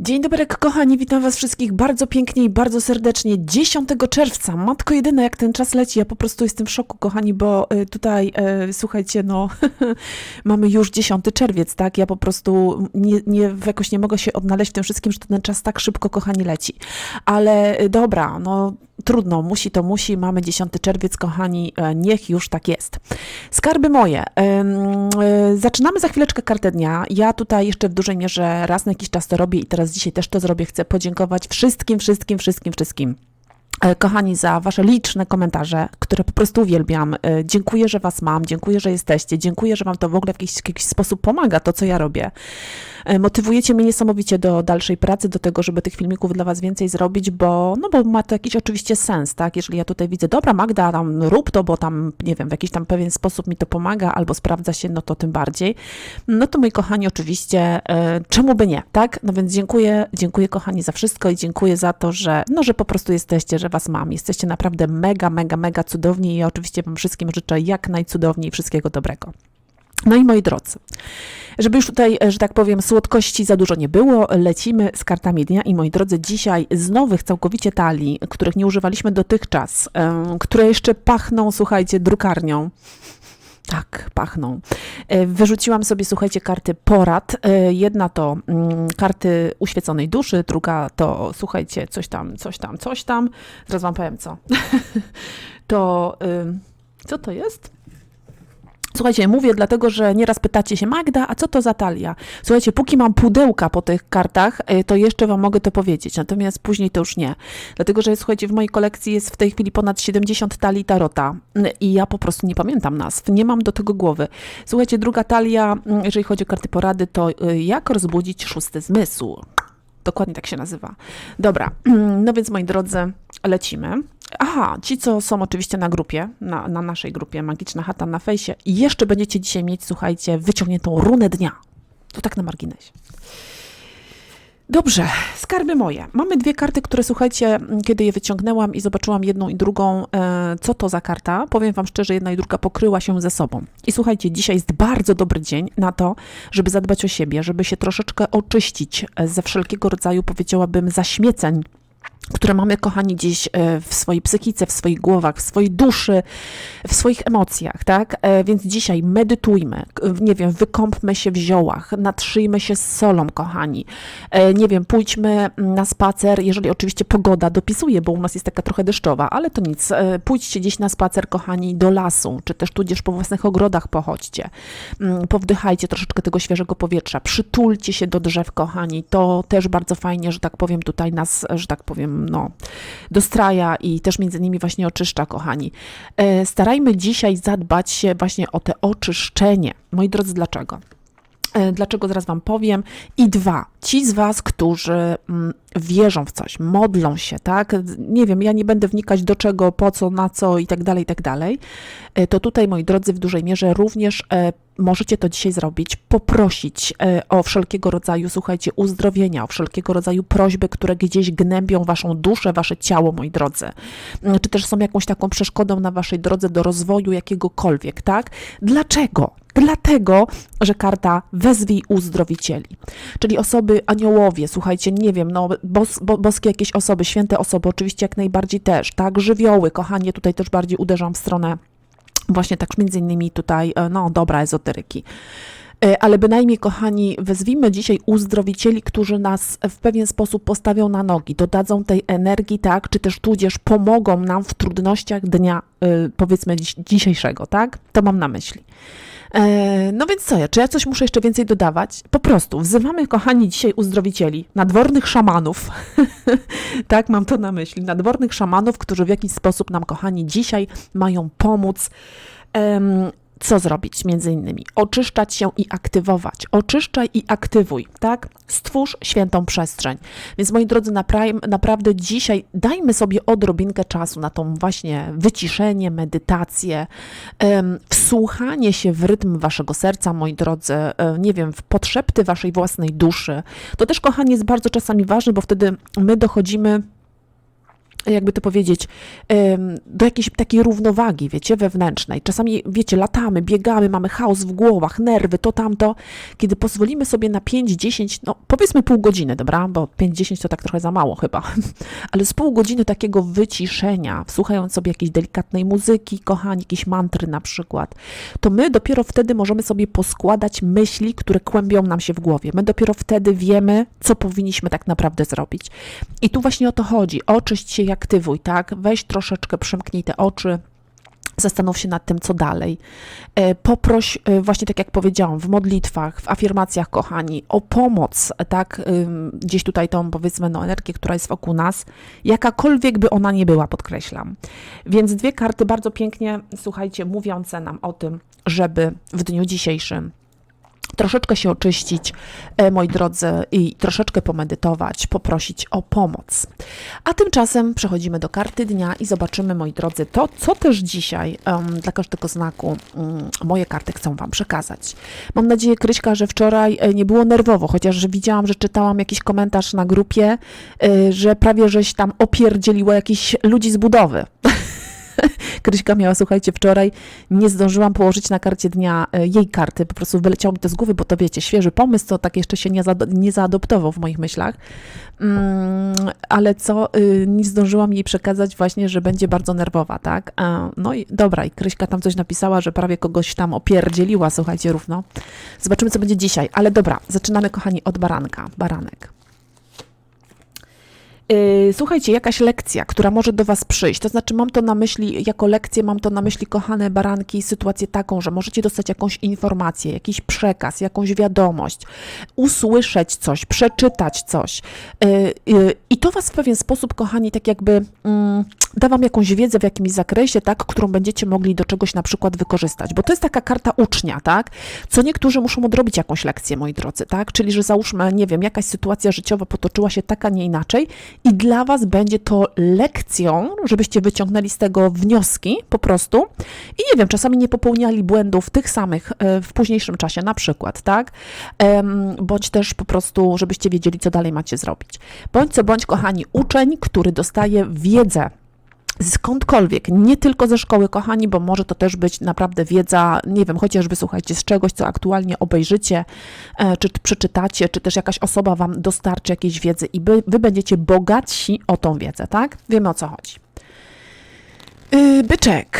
Dzień dobry, kochani, witam Was wszystkich bardzo pięknie i bardzo serdecznie. 10 czerwca, matko jedyna, jak ten czas leci. Ja po prostu jestem w szoku, kochani, bo y, tutaj, y, słuchajcie, no, mamy już 10 czerwiec, tak? Ja po prostu nie, nie, jakoś nie mogę się odnaleźć w tym wszystkim, że ten czas tak szybko, kochani, leci. Ale y, dobra, no, trudno, musi to musi. Mamy 10 czerwiec, kochani, e, niech już tak jest. Skarby moje. Y, zaczynamy za chwileczkę kartę dnia. Ja tutaj jeszcze w dużej mierze raz na jakiś czas to robię i teraz dzisiaj też to zrobię. Chcę podziękować wszystkim, wszystkim, wszystkim, wszystkim. e, Kochani, za Wasze liczne komentarze, które po prostu uwielbiam. E, Dziękuję, że Was mam, dziękuję, że jesteście, dziękuję, że Wam to w ogóle w jakiś, jakiś sposób pomaga, to co ja robię. E, Motywujecie mnie niesamowicie do dalszej pracy, do tego, żeby tych filmików dla Was więcej zrobić, bo, no bo ma to jakiś oczywiście sens, tak? Jeżeli ja tutaj widzę, dobra Magda, tam rób to, bo tam, nie wiem, w jakiś tam pewien sposób mi to pomaga albo sprawdza się, no to tym bardziej. No to moi kochani, oczywiście, e, czemu by nie, tak? No więc dziękuję, dziękuję kochani za wszystko i dziękuję za to, że, no, że po prostu jesteście, że Was mam. Jesteście naprawdę mega, mega, mega cudowni i ja oczywiście Wam wszystkim życzę jak najcudowniej wszystkiego dobrego. No i moi drodzy, żeby już tutaj, e, że tak powiem, słodkości za dużo nie było, lecimy z kartami dnia i moi drodzy, dzisiaj z nowych całkowicie talii, których nie używaliśmy dotychczas, em, które jeszcze pachną, słuchajcie, drukarnią. Tak, pachną. E, Wyrzuciłam sobie, słuchajcie, karty porad. E, Jedna to mm, karty uświeconej duszy, druga to, słuchajcie, coś tam, coś tam, coś tam. Zaraz wam powiem co. to, ym, co to jest? Słuchajcie, mówię dlatego, że nieraz pytacie się, Magda, a co to za talia? Słuchajcie, póki mam pudełka po tych kartach, y, to jeszcze Wam mogę to powiedzieć, natomiast później to już nie. Dlatego, że słuchajcie, w mojej kolekcji jest w tej chwili ponad 70 talii tarota y, i ja po prostu nie pamiętam nazw, nie mam do tego głowy. Słuchajcie, druga talia, y, jeżeli chodzi o karty porady, to y, jak rozbudzić szósty zmysł. Dokładnie tak się nazywa. Dobra, no więc moi drodzy, lecimy. Aha, ci, co są oczywiście na grupie, na, na naszej grupie Magiczna Chata na fejsie, i jeszcze będziecie dzisiaj mieć, słuchajcie, wyciągniętą runę dnia. To tak na marginesie. Dobrze, skarby moje. Mamy dwie karty, które słuchajcie, kiedy je wyciągnęłam i zobaczyłam jedną i drugą, e, co to za karta, powiem Wam szczerze, jedna i druga pokryła się ze sobą. I słuchajcie, dzisiaj jest bardzo dobry dzień na to, żeby zadbać o siebie, żeby się troszeczkę oczyścić e, ze wszelkiego rodzaju, powiedziałabym, zaśmieceń, które mamy, kochani, gdzieś e, w swojej psychice, w swoich głowach, w swojej duszy, w swoich emocjach, tak? E, Więc dzisiaj medytujmy, nie wiem, wykąpmy się w ziołach, natrzyjmy się z solą, kochani. E, Nie wiem, pójdźmy na spacer, jeżeli oczywiście pogoda dopisuje, bo u nas jest taka trochę deszczowa, ale to nic. Pójdźcie gdzieś na spacer, kochani, do lasu, czy też tudzież po własnych ogrodach pochodźcie. Mm, Powdychajcie troszeczkę tego świeżego powietrza, przytulcie się do drzew, kochani. To też bardzo fajnie, że tak powiem, tutaj nas, że tak powiem, no, dostraja i też między innymi właśnie oczyszcza, kochani. E, Starajmy dzisiaj zadbać się właśnie o te oczyszczenie. Moi drodzy, dlaczego? E, Dlaczego zaraz Wam powiem. I dwa, ci z Was, którzy mm, wierzą w coś, modlą się, tak? Nie wiem, ja nie będę wnikać do czego, po co, na co i tak dalej, i tak dalej. E, To tutaj, moi drodzy, w dużej mierze również e, możecie to dzisiaj zrobić, poprosić o wszelkiego rodzaju, słuchajcie, uzdrowienia, o wszelkiego rodzaju prośby, które gdzieś gnębią Waszą duszę, Wasze ciało, moi drodzy. Czy też są jakąś taką przeszkodą na Waszej drodze do rozwoju jakiegokolwiek, tak? Dlaczego? Dlatego, że karta wezwij uzdrowicieli, czyli osoby aniołowie, słuchajcie, nie wiem, no bos, bo, boskie jakieś osoby, święte osoby, oczywiście jak najbardziej też, tak, żywioły, kochanie, tutaj też bardziej uderzam w stronę właśnie tak między innymi tutaj, e, no dobra, ezoteryki. E, Ale bynajmniej, kochani, wezwijmy dzisiaj uzdrowicieli, którzy nas w pewien sposób postawią na nogi, dodadzą tej energii, tak, czy też tudzież pomogą nam w trudnościach dnia, y, powiedzmy, dzisiejszego, tak? To mam na myśli. E, No więc co ja, czy ja coś muszę jeszcze więcej dodawać? Po prostu wzywamy, kochani, dzisiaj uzdrowicieli, nadwornych szamanów, tak mam to na myśli, nadwornych szamanów, którzy w jakiś sposób nam, kochani, dzisiaj mają pomóc. Co zrobić między innymi? Oczyszczać się i aktywować. Oczyszczaj i aktywuj, tak? Stwórz świętą przestrzeń. Więc moi drodzy, napra- naprawdę dzisiaj dajmy sobie odrobinkę czasu na tą właśnie wyciszenie, medytację, wsłuchanie się w rytm waszego serca, moi drodzy, e, nie wiem, w podszepty waszej własnej duszy. To też, kochani, jest bardzo czasami ważne, bo wtedy my dochodzimy jakby to powiedzieć, do jakiejś takiej równowagi, wiecie, wewnętrznej. Czasami, wiecie, latamy, biegamy, mamy chaos w głowach, nerwy, to tamto. Kiedy pozwolimy sobie na 5-10, no powiedzmy pół godziny, dobra, bo 5-10 to tak trochę za mało chyba, ale z pół godziny takiego wyciszenia, słuchając sobie jakiejś delikatnej muzyki, kochani, jakieś mantry na przykład, to my dopiero wtedy możemy sobie poskładać myśli, które kłębią nam się w głowie. My dopiero wtedy wiemy, co powinniśmy tak naprawdę zrobić. I tu właśnie o to chodzi. Oczyść się i aktywuj, tak? Weź troszeczkę, przymknij te oczy, Zastanów się nad tym, co dalej. E, Poproś, e, właśnie tak jak powiedziałam, w modlitwach, w afirmacjach, kochani, o pomoc, tak? Gdzieś tutaj tą, powiedzmy, no, energię, która jest wokół nas, jakakolwiek by ona nie była, podkreślam. Więc dwie karty bardzo pięknie, słuchajcie, mówiące nam o tym, żeby w dniu dzisiejszym troszeczkę się oczyścić, e, moi drodzy, i troszeczkę pomedytować, poprosić o pomoc. A tymczasem przechodzimy do karty dnia i zobaczymy, moi drodzy, to, co też dzisiaj em, dla każdego znaku mm, moje karty chcą Wam przekazać. Mam nadzieję, Kryśka, że wczoraj e, nie było nerwowo, chociaż widziałam, że czytałam jakiś komentarz na grupie, e, że prawie żeś tam opierdzieliła jakichś ludzi z budowy. Kryśka miała, słuchajcie, wczoraj nie zdążyłam położyć na karcie dnia e, jej karty, po prostu wyleciało mi to z głowy, bo to wiecie, świeży pomysł, to tak jeszcze się nie, zaado- nie zaadoptował w moich myślach. Mm, ale co, y, nie zdążyłam jej przekazać właśnie, że będzie bardzo nerwowa, tak? No i dobra, i Kryśka tam coś napisała, że prawie kogoś tam opierdzieliła, słuchajcie, równo. Zobaczymy, co będzie dzisiaj. Ale dobra, zaczynamy, kochani, od baranka. Baranek. Yy, Słuchajcie, jakaś lekcja, która może do Was przyjść, to znaczy mam to na myśli, jako lekcję mam to na myśli, kochane baranki, sytuację taką, że możecie dostać jakąś informację, jakiś przekaz, jakąś wiadomość, usłyszeć coś, przeczytać coś. Yy, yy, I to Was w pewien sposób, kochani, tak jakby mm, da Wam jakąś wiedzę w jakimś zakresie, tak, którą będziecie mogli do czegoś na przykład wykorzystać, bo to jest taka karta ucznia, tak, co niektórzy muszą odrobić jakąś lekcję, moi drodzy, tak, czyli że załóżmy, nie wiem, jakaś sytuacja życiowa potoczyła się tak, a nie inaczej i dla Was będzie to lekcją, żebyście wyciągnęli z tego wnioski po prostu. I nie wiem, czasami nie popełniali błędów tych samych e, w późniejszym czasie, na przykład, tak, bądź też po prostu, żebyście wiedzieli, co dalej macie zrobić. Bądź co bądź, kochani, uczeń, który dostaje wiedzę skądkolwiek, nie tylko ze szkoły, kochani, bo może to też być naprawdę wiedza, nie wiem, chociażby słuchajcie, z czegoś, co aktualnie obejrzycie, e, czy przeczytacie, czy też jakaś osoba Wam dostarczy jakiejś wiedzy i by, Wy będziecie bogatsi o tą wiedzę, tak? Wiemy o co chodzi. Yy, byczek.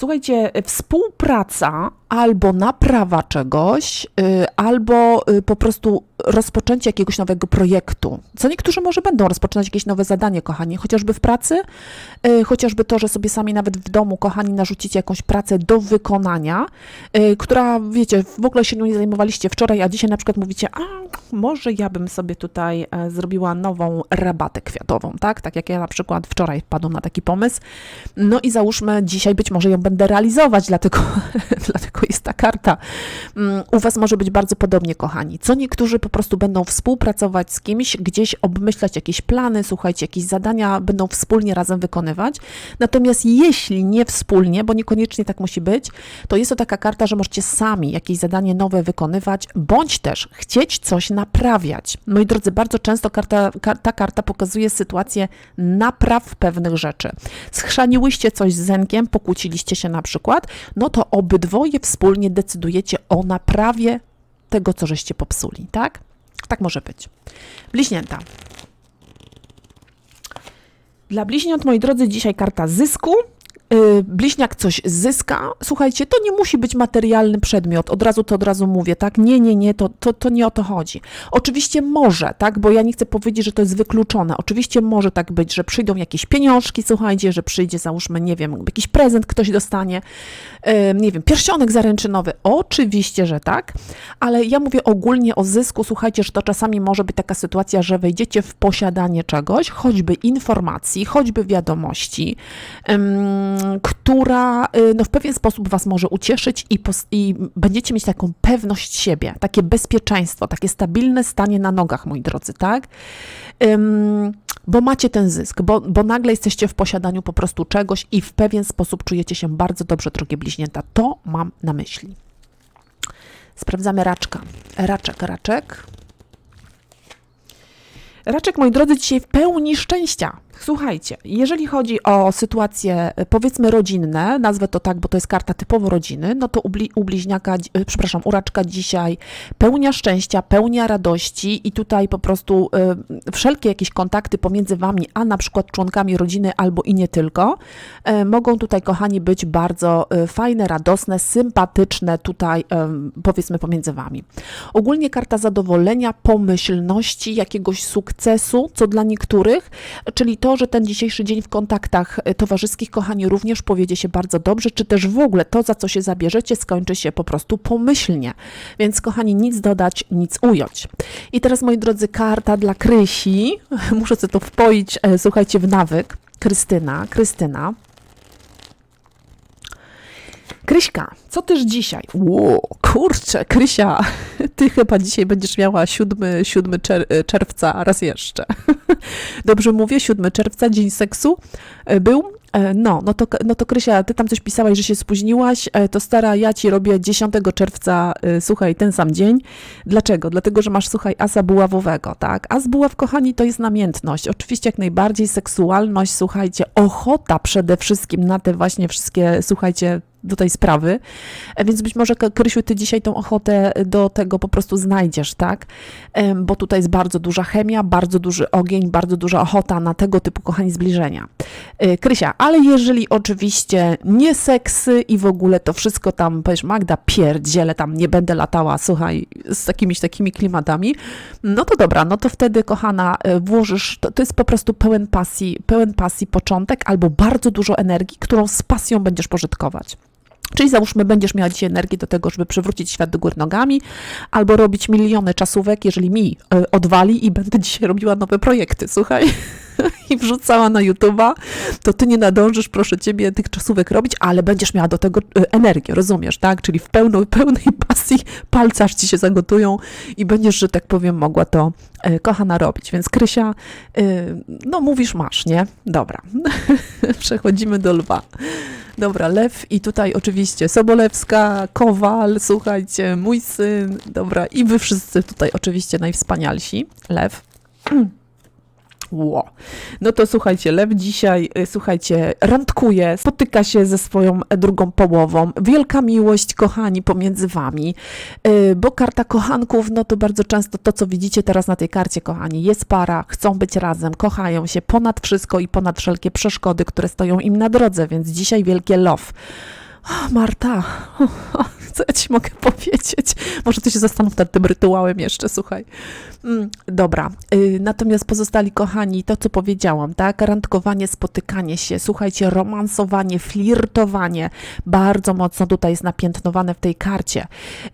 Słuchajcie, współpraca albo naprawa czegoś, y, albo y, po prostu rozpoczęcie jakiegoś nowego projektu. Co niektórzy może będą rozpoczynać jakieś nowe zadanie, kochani, chociażby w pracy, y, chociażby to, że sobie sami nawet w domu, kochani, narzucicie jakąś pracę do wykonania, y, która, wiecie, w ogóle się nią nie zajmowaliście wczoraj, a dzisiaj na przykład mówicie, a może ja bym sobie tutaj e, zrobiła nową rabatę kwiatową, tak? Tak jak ja na przykład wczoraj wpadłam na taki pomysł. No i załóżmy, dzisiaj być może ją będę realizować, dlatego, dlatego jest ta karta. Mm, U Was może być bardzo podobnie, kochani. Co niektórzy po prostu będą współpracować z kimś, gdzieś obmyślać jakieś plany, słuchajcie, jakieś zadania będą wspólnie razem wykonywać. Natomiast jeśli nie wspólnie, bo niekoniecznie tak musi być, to jest to taka karta, że możecie sami jakieś zadanie nowe wykonywać, bądź też chcieć coś naprawiać. Moi drodzy, bardzo często karta, ka- ta karta pokazuje sytuację napraw pewnych rzeczy. Schrzaniłyście coś z Zenkiem, pokłóciliście się na przykład, no to obydwoje wspólnie decydujecie o naprawie tego, co żeście popsuli, tak? Tak może być. Bliźnięta. Dla bliźniąt, moi drodzy, dzisiaj karta zysku. Yy, Bliźniak coś zyska. Słuchajcie, to nie musi być materialny przedmiot, od razu to od razu mówię, tak? Nie, nie, nie, to, to, to nie o to chodzi. Oczywiście może, tak? Bo ja nie chcę powiedzieć, że to jest wykluczone. Oczywiście może tak być, że przyjdą jakieś pieniążki, słuchajcie, że przyjdzie, załóżmy, nie wiem, jakiś prezent ktoś dostanie, yy, nie wiem, pierścionek zaręczynowy. Oczywiście, że tak, ale ja mówię ogólnie o zysku. Słuchajcie, że to czasami może być taka sytuacja, że wejdziecie w posiadanie czegoś, choćby informacji, choćby wiadomości, która y, no, w pewien sposób Was może ucieszyć i, i będziecie mieć taką pewność siebie, takie bezpieczeństwo, takie stabilne stanie na nogach, moi drodzy, tak? Ym, bo macie ten zysk, bo, bo nagle jesteście w posiadaniu po prostu czegoś i w pewien sposób czujecie się bardzo dobrze, drogie bliźnięta. To mam na myśli. Sprawdzamy raczka. Raczek, raczek. Raczek, moi drodzy, dzisiaj w pełni szczęścia. Słuchajcie, jeżeli chodzi o sytuacje, e, powiedzmy rodzinne, nazwę to tak, bo to jest karta typowo rodziny, no to u, bli, u bliźniaka, e, przepraszam, u raczka dzisiaj pełnia szczęścia, pełnia radości i tutaj po prostu e, wszelkie jakieś kontakty pomiędzy wami, a na przykład członkami rodziny albo i nie tylko, e, mogą tutaj, kochani, być bardzo e, fajne, radosne, sympatyczne tutaj, em, powiedzmy, pomiędzy wami. Ogólnie karta zadowolenia, pomyślności, jakiegoś sukcesu, co dla niektórych, czyli to, że ten dzisiejszy dzień w kontaktach e, towarzyskich, kochani, również powiedzie się bardzo dobrze, czy też w ogóle to, za co się zabierzecie, skończy się po prostu pomyślnie. Więc, kochani, nic dodać, nic ująć. I teraz, moi drodzy, karta dla Krysi. Muszę sobie to wpoić, e, słuchajcie, w nawyk. Krystyna, Krystyna. Kryśka, co też dzisiaj? Ło, kurczę, Krysia, ty chyba dzisiaj będziesz miała 7, 7 czer- czerwca raz jeszcze. Dobrze mówię, 7 czerwca, dzień seksu e, był. E, No, no to, no to Krysia, ty tam coś pisałaś, że się spóźniłaś, e, to stara, ja ci robię 10 czerwca, e, słuchaj, ten sam dzień. Dlaczego? Dlatego, że masz, słuchaj, asa buławowego, tak? As buław, kochani, to jest namiętność. Oczywiście jak najbardziej seksualność, słuchajcie, ochota przede wszystkim na te właśnie wszystkie, słuchajcie, do tej sprawy. E, Więc być może, Krysiu, ty dzisiaj tą ochotę do tego po prostu znajdziesz, tak? Bo tutaj jest bardzo duża chemia, bardzo duży ogień, bardzo duża ochota na tego typu, kochani, zbliżenia. E, Krysia, ale jeżeli oczywiście nie seksy i w ogóle to wszystko tam, powiesz, Magda, pierdziele, tam nie będę latała, słuchaj, z jakimiś takimi klimatami, no to dobra, no to wtedy, kochana, e, włożysz, to, to jest po prostu pełen pasji, pełen pasji początek albo bardzo dużo energii, którą z pasją będziesz pożytkować. Czyli załóżmy, będziesz miała dzisiaj energię do tego, żeby przywrócić świat do góry nogami, albo robić miliony czasówek, jeżeli mi e, odwali i będę dzisiaj robiła nowe projekty, słuchaj, i wrzucała na YouTube'a, to ty nie nadążysz, proszę ciebie, tych czasówek robić, ale będziesz miała do tego e, energię, rozumiesz, tak? Czyli w pełnej, pełnej pasji palce ci się zagotują i będziesz, że tak powiem, mogła to e, kochana robić. Więc Krysia, e, no mówisz masz, nie? Dobra. Przechodzimy do lwa. Dobra, lew i tutaj oczywiście Sobolewska, Kowal, słuchajcie, mój syn, dobra, i wy wszyscy tutaj oczywiście najwspanialsi. Lew. Ło. No to słuchajcie, Lew dzisiaj, y, słuchajcie, randkuje, spotyka się ze swoją drugą połową. Wielka miłość, kochani, pomiędzy wami, Y, bo karta kochanków, no to bardzo często to, co widzicie teraz na tej karcie, kochani, jest para, chcą być razem, kochają się ponad wszystko i ponad wszelkie przeszkody, które stoją im na drodze, więc dzisiaj wielkie love. Marta, co ja ci mogę powiedzieć? Może ty się zastanów nad tym rytuałem jeszcze, słuchaj. Mm, dobra, y, natomiast pozostali kochani, to co powiedziałam, tak? Randkowanie, spotykanie się, słuchajcie, romansowanie, flirtowanie, bardzo mocno tutaj jest napiętnowane w tej karcie.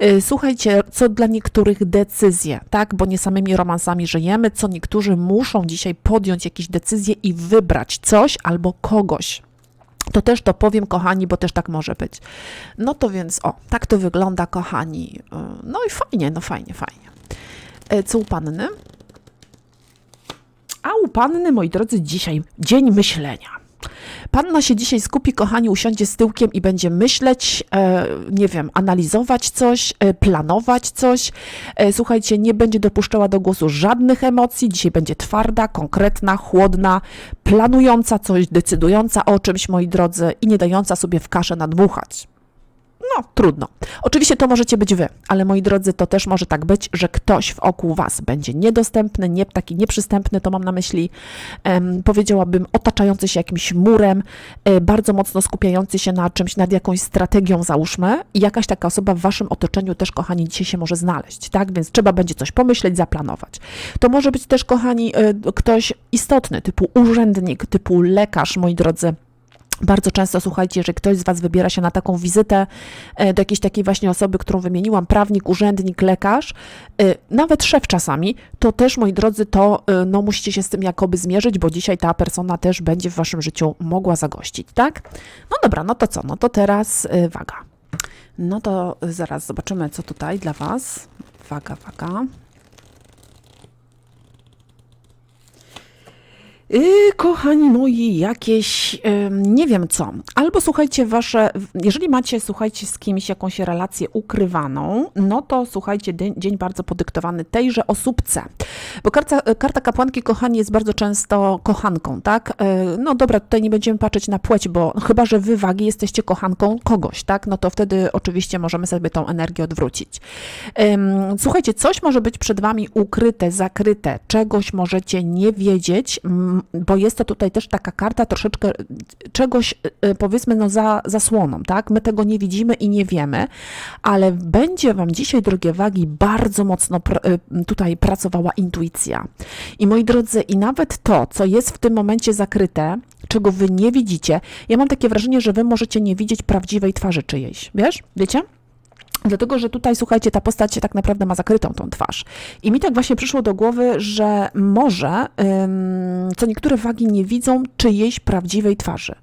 Y, Słuchajcie, co dla niektórych decyzje, tak? Bo nie samymi romansami żyjemy, co niektórzy muszą dzisiaj podjąć jakieś decyzje i wybrać coś albo kogoś. To też to powiem, kochani, bo też tak może być. No to więc, o, tak to wygląda, kochani. Y, No i fajnie, no fajnie, fajnie. E, Co u panny? A u panny, moi drodzy, dzisiaj dzień myślenia. Panna się dzisiaj skupi, kochani, usiądzie z tyłkiem i będzie myśleć, e, nie wiem, analizować coś, e, planować coś. E, słuchajcie, nie będzie dopuszczała do głosu żadnych emocji. Dzisiaj będzie twarda, konkretna, chłodna, planująca coś, decydująca o czymś, moi drodzy, i nie dająca sobie w kaszę nadmuchać. No, trudno. Oczywiście to możecie być wy, ale moi drodzy, to też może tak być, że ktoś wokół was będzie niedostępny, nie, taki nieprzystępny, to mam na myśli, em, powiedziałabym, otaczający się jakimś murem, e, bardzo mocno skupiający się na czymś, nad jakąś strategią, załóżmy, i jakaś taka osoba w waszym otoczeniu też, kochani, dzisiaj się może znaleźć, tak? Więc trzeba będzie coś pomyśleć, zaplanować. To może być też, kochani, e, ktoś istotny, typu urzędnik, typu lekarz, moi drodzy, bardzo często słuchajcie, że ktoś z Was wybiera się na taką wizytę e, do jakiejś takiej właśnie osoby, którą wymieniłam, prawnik, urzędnik, lekarz, e, nawet szef czasami, to też, moi drodzy, to e, no, musicie się z tym jakoby zmierzyć, bo dzisiaj ta persona też będzie w Waszym życiu mogła zagościć, tak? No dobra, no to co? No to teraz waga. No to zaraz zobaczymy, co tutaj dla Was. Waga, waga. Yy, kochani moi, jakieś nie wiem co. Albo słuchajcie, wasze, jeżeli macie, słuchajcie, z kimś jakąś relację ukrywaną, no to słuchajcie, dzień, bardzo podyktowany tejże osóbce. Bo karta, karta kapłanki, kochani, jest bardzo często kochanką, tak? Yy, no dobra, tutaj nie będziemy patrzeć na płeć, bo chyba, że wy wagi jesteście kochanką kogoś, tak? No to wtedy oczywiście możemy sobie tą energię odwrócić. Słuchajcie, coś może być przed wami ukryte, zakryte, czegoś możecie nie wiedzieć, bo jest tutaj też taka karta troszeczkę czegoś, y, powiedzmy, no za zasłoną, tak? My tego nie widzimy i nie wiemy, ale będzie Wam dzisiaj, drogie wagi, bardzo mocno pr y, tutaj pracowała intuicja. I moi drodzy, i nawet to, co jest w tym momencie zakryte, czego Wy nie widzicie, ja mam takie wrażenie, że Wy możecie nie widzieć prawdziwej twarzy czyjejś, wiesz? Wiecie? Dlatego, że tutaj, słuchajcie, ta postać tak naprawdę ma zakrytą tą twarz. I mi tak właśnie przyszło do głowy, że może, co niektóre wagi nie widzą czyjejś prawdziwej twarzy,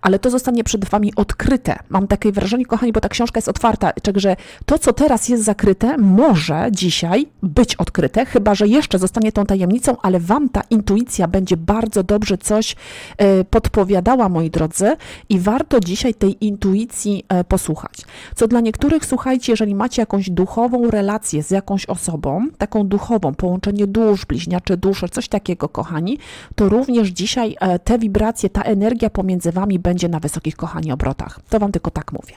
ale to zostanie przed wami odkryte. Mam takie wrażenie, kochani, bo ta książka jest otwarta, także to, co teraz jest zakryte, może dzisiaj być odkryte, chyba że jeszcze zostanie tą tajemnicą, ale wam ta intuicja będzie bardzo dobrze coś y, podpowiadała, moi drodzy, i warto dzisiaj tej intuicji y, posłuchać. Co dla niektórych, słuchajcie, jeżeli macie jakąś duchową relację z jakąś osobą, taką duchową, połączenie dusz, bliźniacze dusze, coś takiego, kochani, to również dzisiaj e, te wibracje, ta energia pomiędzy wami będzie na wysokich, kochani, obrotach. To wam tylko tak mówię.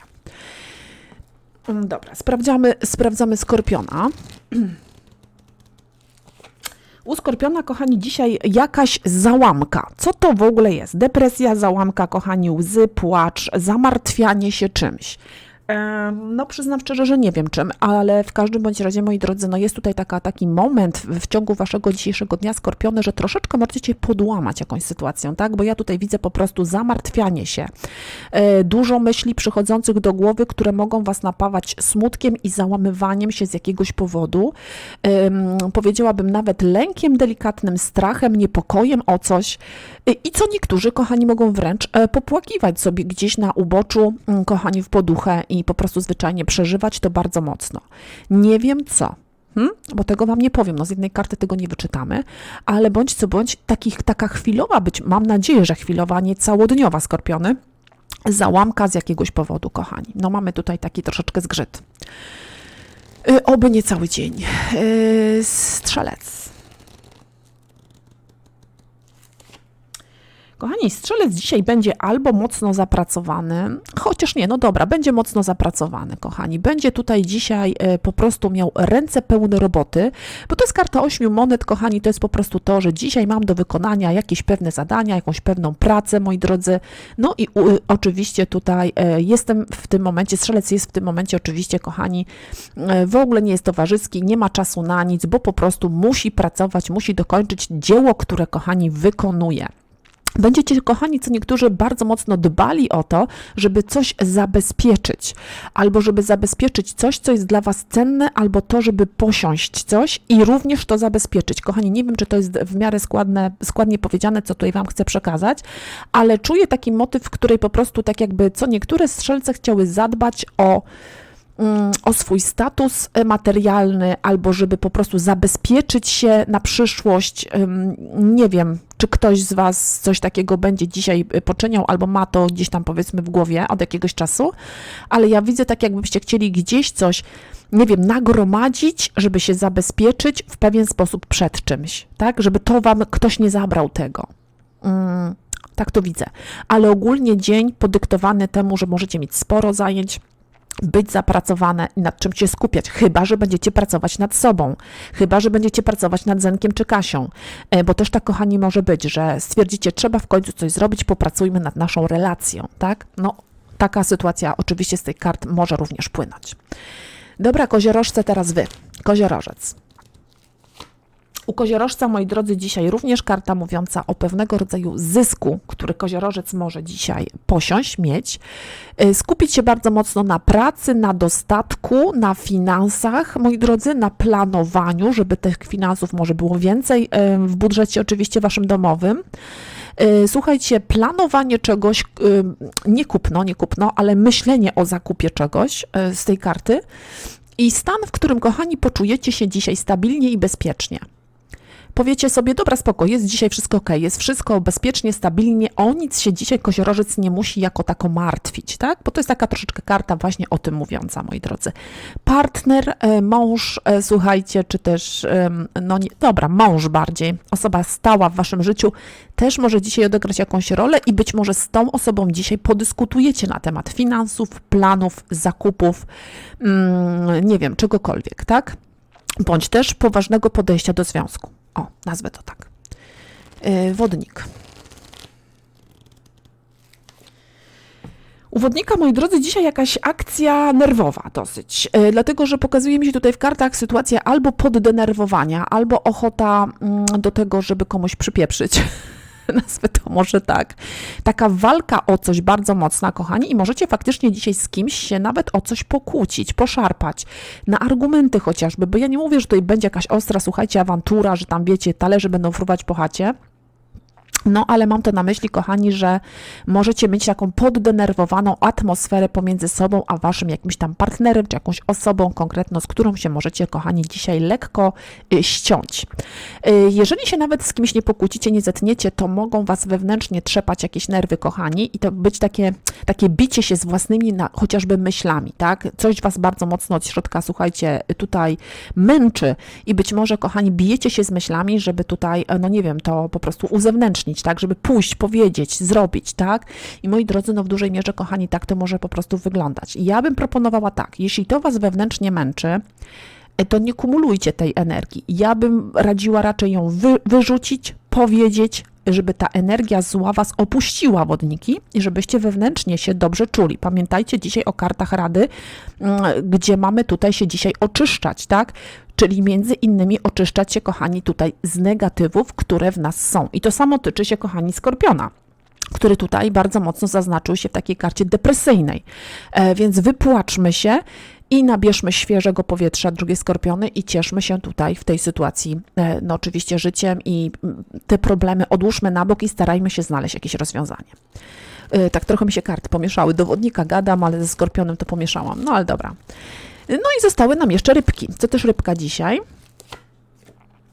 Mm, Dobra, sprawdzamy, sprawdzamy skorpiona. U Skorpiona, kochani, dzisiaj jakaś załamka. Co to w ogóle jest? Depresja, załamka, kochani, łzy, płacz, zamartwianie się czymś. No, przyznam szczerze, że nie wiem czym, ale w każdym bądź razie, moi drodzy, no jest tutaj taka, taki moment w, ciągu waszego dzisiejszego dnia skorpiony, że troszeczkę możecie podłamać jakąś sytuacją, tak? Bo ja tutaj widzę po prostu zamartwianie się, e, dużo myśli przychodzących do głowy, które mogą was napawać smutkiem i załamywaniem się z jakiegoś powodu. Powiedziałabym nawet lękiem delikatnym, strachem, niepokojem o coś. I- I co niektórzy, kochani, mogą wręcz e, popłakiwać sobie gdzieś na uboczu, mm, kochani, w poduchę i po prostu zwyczajnie przeżywać to bardzo mocno. Nie wiem co. Hmm? Bo tego wam nie powiem, no z jednej karty tego nie wyczytamy, ale bądź co bądź, takich, taka chwilowa być, mam nadzieję, że chwilowa, nie całodniowa skorpiony, załamka z jakiegoś powodu, kochani. No mamy tutaj taki troszeczkę zgrzyt. Y, Oby nie cały dzień. Y, Strzelec. Kochani, strzelec dzisiaj będzie albo mocno zapracowany, chociaż nie, no dobra, będzie mocno zapracowany, kochani. Będzie tutaj dzisiaj e, po prostu miał ręce pełne roboty, bo to jest karta ośmiu monet, kochani, to jest po prostu to, że dzisiaj mam do wykonania jakieś pewne zadania, jakąś pewną pracę, moi drodzy. No i u, oczywiście tutaj e, jestem w tym momencie, strzelec jest w tym momencie oczywiście, kochani, e, w ogóle nie jest towarzyski, nie ma czasu na nic, bo po prostu musi pracować, musi dokończyć dzieło, które, kochani, wykonuje. Będziecie, kochani, co niektórzy bardzo mocno dbali o to, żeby coś zabezpieczyć, albo żeby zabezpieczyć coś, co jest dla Was cenne, albo to, żeby posiąść coś i również to zabezpieczyć. Kochani, nie wiem, czy to jest w miarę składne, składnie powiedziane, co tutaj Wam chcę przekazać, ale czuję taki motyw, w której po prostu tak jakby co niektóre strzelce chciały zadbać o o swój status e, materialny, albo żeby po prostu zabezpieczyć się na przyszłość. Nie wiem, czy ktoś z Was coś takiego będzie dzisiaj y, poczyniał, albo ma to gdzieś tam powiedzmy w głowie od jakiegoś czasu, ale ja widzę tak, jakbyście chcieli gdzieś coś, nie wiem, nagromadzić, żeby się zabezpieczyć w pewien sposób przed czymś, tak? Żeby to Wam ktoś nie zabrał tego. Mm, tak to widzę. Ale ogólnie dzień podyktowany temu, że możecie mieć sporo zajęć, być zapracowane i nad czym się skupiać, chyba że będziecie pracować nad sobą, chyba że będziecie pracować nad Zenkiem czy Kasią, E, bo też tak, kochani, może być, że stwierdzicie, trzeba w końcu coś zrobić, popracujmy nad naszą relacją, tak? No, taka sytuacja oczywiście z tych kart może również płynąć. Dobra, koziorożce, teraz wy, koziorożec. U koziorożca, moi drodzy, dzisiaj również karta mówiąca o pewnego rodzaju zysku, który koziorożec może dzisiaj posiąść, mieć. Y, Skupić się bardzo mocno na pracy, na dostatku, na finansach, moi drodzy, na planowaniu, żeby tych finansów może było więcej y, w budżecie oczywiście waszym domowym. Y, Słuchajcie, planowanie czegoś, nie kupno, nie kupno, ale myślenie o zakupie czegoś z tej karty i stan, w którym, kochani, poczujecie się dzisiaj stabilnie i bezpiecznie. Powiecie sobie, dobra, spoko, jest dzisiaj wszystko ok, jest wszystko bezpiecznie, stabilnie, o nic się dzisiaj koziorożec nie musi jako tako martwić, tak? Bo to jest taka troszeczkę karta właśnie o tym mówiąca, moi drodzy. Partner, e, mąż, e, słuchajcie, czy też, no nie, dobra, mąż bardziej, osoba stała w waszym życiu, też może dzisiaj odegrać jakąś rolę i być może z tą osobą dzisiaj podyskutujecie na temat finansów, planów, zakupów, mm, nie wiem, czegokolwiek, tak? Bądź też poważnego podejścia do związku. O, nazwę to tak. Yy, wodnik. U wodnika, moi drodzy, dzisiaj jakaś akcja nerwowa dosyć, yy, dlatego że pokazuje mi się tutaj w kartach sytuacja albo poddenerwowania, albo ochota mm, do tego, żeby komuś przypieprzyć. Nazwę to może tak. Taka walka o coś bardzo mocna, kochani, i możecie faktycznie dzisiaj z kimś się nawet o coś pokłócić, poszarpać, na argumenty chociażby, bo ja nie mówię, że tutaj będzie jakaś ostra, słuchajcie, awantura, że tam wiecie, talerze będą fruwać po chacie. No, ale mam to na myśli, kochani, że możecie mieć taką poddenerwowaną atmosferę pomiędzy sobą a waszym jakimś tam partnerem, czy jakąś osobą konkretną, z którą się możecie, kochani, dzisiaj lekko y, ściąć. Y, Jeżeli się nawet z kimś nie pokłócicie, nie zetniecie, to mogą was wewnętrznie trzepać jakieś nerwy, kochani, i to być takie, takie bicie się z własnymi na, chociażby myślami, tak? Coś was bardzo mocno od środka, słuchajcie, tutaj męczy i być może, kochani, bijecie się z myślami, żeby tutaj, e, no nie wiem, to po prostu uzewnętrznić, tak? Żeby pójść, powiedzieć, zrobić, tak? I moi drodzy, no w dużej mierze, kochani, tak to może po prostu wyglądać. I ja bym proponowała tak, jeśli to was wewnętrznie męczy, e, to nie kumulujcie tej energii. Ja bym radziła raczej ją wy, wyrzucić, powiedzieć, żeby ta energia zła was opuściła, wodniki, i żebyście wewnętrznie się dobrze czuli. Pamiętajcie dzisiaj o kartach rady, mm, gdzie mamy tutaj się dzisiaj oczyszczać, tak? Czyli między innymi oczyszczać się, kochani, tutaj z negatywów, które w nas są. I to samo tyczy się, kochani, skorpiona który tutaj bardzo mocno zaznaczył się w takiej karcie depresyjnej. E, więc wypłaczmy się i nabierzmy świeżego powietrza, drugie skorpiony, i cieszmy się tutaj w tej sytuacji, e, no oczywiście życiem i mm, te problemy odłóżmy na bok i starajmy się znaleźć jakieś rozwiązanie. E, Tak trochę mi się karty pomieszały. Dowodnika gadam, ale ze skorpionem to pomieszałam. No ale dobra. No i zostały nam jeszcze rybki. Co też rybka dzisiaj?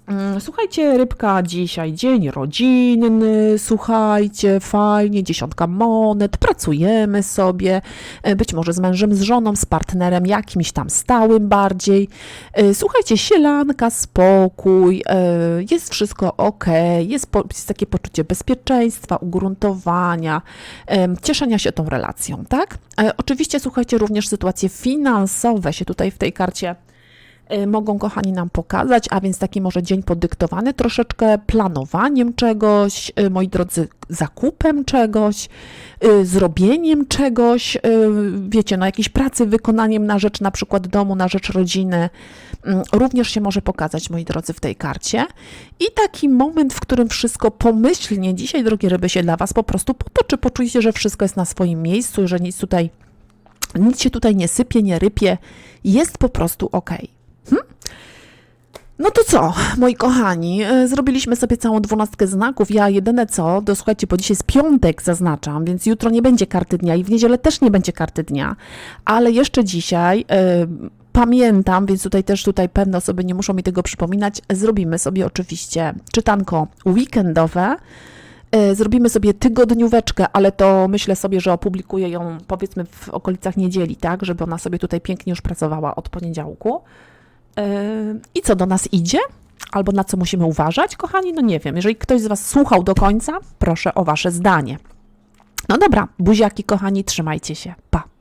Mm, Słuchajcie, rybka dzisiaj dzień rodzinny, słuchajcie, fajnie, dziesiątka monet, pracujemy sobie, e, być może z mężem, z żoną, z partnerem jakimś tam stałym bardziej. E, Słuchajcie, sielanka, spokój, e, jest wszystko ok, jest, po, jest takie poczucie bezpieczeństwa, ugruntowania, cieszenia się tą relacją, tak? Oczywiście, słuchajcie, również sytuacje finansowe się tutaj w tej karcie mogą, kochani, nam pokazać, a więc taki może dzień podyktowany troszeczkę planowaniem czegoś, y, moi drodzy, zakupem czegoś, y, zrobieniem czegoś, y, wiecie, no jakiejś pracy, wykonaniem na rzecz na przykład domu, na rzecz rodziny, mm, również się może pokazać, moi drodzy, w tej karcie. I taki moment, w którym wszystko pomyślnie dzisiaj, drogie ryby, się dla Was po prostu potoczy, poczujecie, że wszystko jest na swoim miejscu, że nic tutaj, nic się tutaj nie sypie, nie rypie, jest po prostu ok. No to co, moi kochani, e, zrobiliśmy sobie całą dwunastkę znaków. Ja jedyne co, to słuchajcie, bo dzisiaj jest piątek, zaznaczam, więc jutro nie będzie karty dnia i w niedzielę też nie będzie karty dnia, ale jeszcze dzisiaj. e, Pamiętam, więc tutaj też tutaj pewne osoby nie muszą mi tego przypominać. Zrobimy sobie oczywiście czytanko weekendowe. E, Zrobimy sobie tygodnióweczkę, ale to myślę sobie, że opublikuję ją powiedzmy w okolicach niedzieli, tak, żeby ona sobie tutaj pięknie już pracowała od poniedziałku. Yy, I co do nas idzie? Albo na co musimy uważać, kochani? No nie wiem. Jeżeli ktoś z Was słuchał do końca, proszę o Wasze zdanie. No dobra, buziaki, kochani, trzymajcie się. Pa.